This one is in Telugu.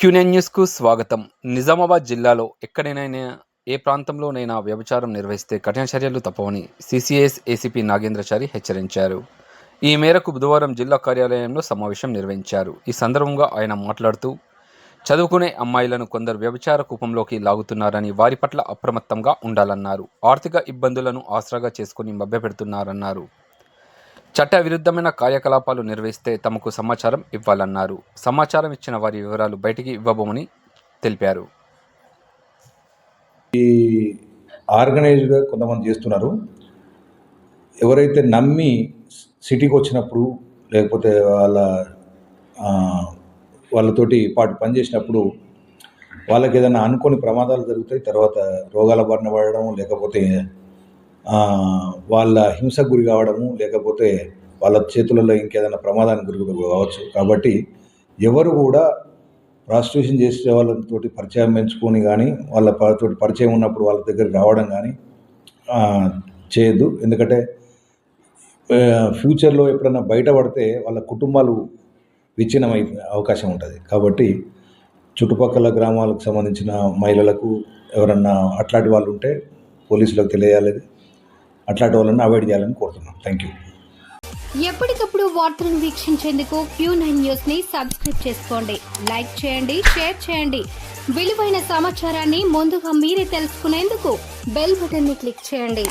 క్యూనెన్ న్యూస్కు స్వాగతం. నిజామాబాద్ జిల్లాలో ఎక్కడైనా ఏ ప్రాంతంలోనైనా వ్యభిచారం నిర్వహిస్తే కఠిన చర్యలు తప్పవని సిసిఎస్ ఏసీపీ నాగేంద్రచారి హెచ్చరించారు. ఈ మేరకు బుధవారం జిల్లా కార్యాలయంలో సమావేశం నిర్వహించారు. ఈ సందర్భంగా ఆయన మాట్లాడుతూ చదువుకునే అమ్మాయిలను కొందరు వ్యభిచార కూపంలోకి లాగుతున్నారని వారి పట్ల అప్రమత్తంగా ఉండాలన్నారు. ఆర్థిక ఇబ్బందులను ఆసరాగా చేసుకుని మభ్యపెడుతున్నారన్నారు. చట్టవిరుద్ధమైన కార్యకలాపాలు నిర్వహిస్తే తమకు సమాచారం ఇవ్వాలన్నారు. సమాచారం ఇచ్చిన వారి వివరాలు బయటికి ఇవ్వబోమని తెలిపారు. ఈ ఆర్గనైజ్డ్గా కొంతమంది చేస్తున్నారు. ఎవరైతే నమ్మి సిటీకి వచ్చినప్పుడు లేకపోతే వాళ్ళ వాళ్ళతోటి పాటు పనిచేసినప్పుడు వాళ్ళకి ఏదైనా అనుకోని ప్రమాదాలు జరుగుతాయి తర్వాత రోగాల బారిన పడడం లేకపోతే వాళ్ళ హింసకు గురి కావడము లేకపోతే వాళ్ళ చేతులలో ఇంకేదైనా ప్రమాదానికి గురి కావచ్చు. కాబట్టి ఎవరు కూడా ప్రాస్టిట్యూషన్ చేసే వాళ్ళతో పరిచయం పెంచుకొని కానీ వాళ్ళ తోటి పరిచయం ఉన్నప్పుడు వాళ్ళ దగ్గరికి రావడం కానీ చేయదు చేయొద్దు. ఎందుకంటే ఫ్యూచర్లో ఎప్పుడైనా బయటపడితే వాళ్ళ కుటుంబాలు విచ్ఛిన్నమై అవకాశం ఉంటుంది. కాబట్టి చుట్టుపక్కల గ్రామాలకు సంబంధించిన మహిళలకు ఎవరన్నా అట్లాంటి వాళ్ళు ఉంటే పోలీసులకు తెలియాలి. అట్లాంటి వాళ్ళని అవాయిడ్ చేయాలని కోరుతున్నాం. థ్యాంక్ యూ ఎప్పటికప్పుడు వార్తలను వీక్షించేందుకు క్యూ నైన్ న్యూస్ని సబ్స్క్రైబ్ చేసుకోండి. లైక్ చేయండి షేర్ చేయండి. విలువైన సమాచారాన్ని ముందుగా మీరే తెలుసుకునేందుకు బెల్ బటన్ని క్లిక్ చేయండి.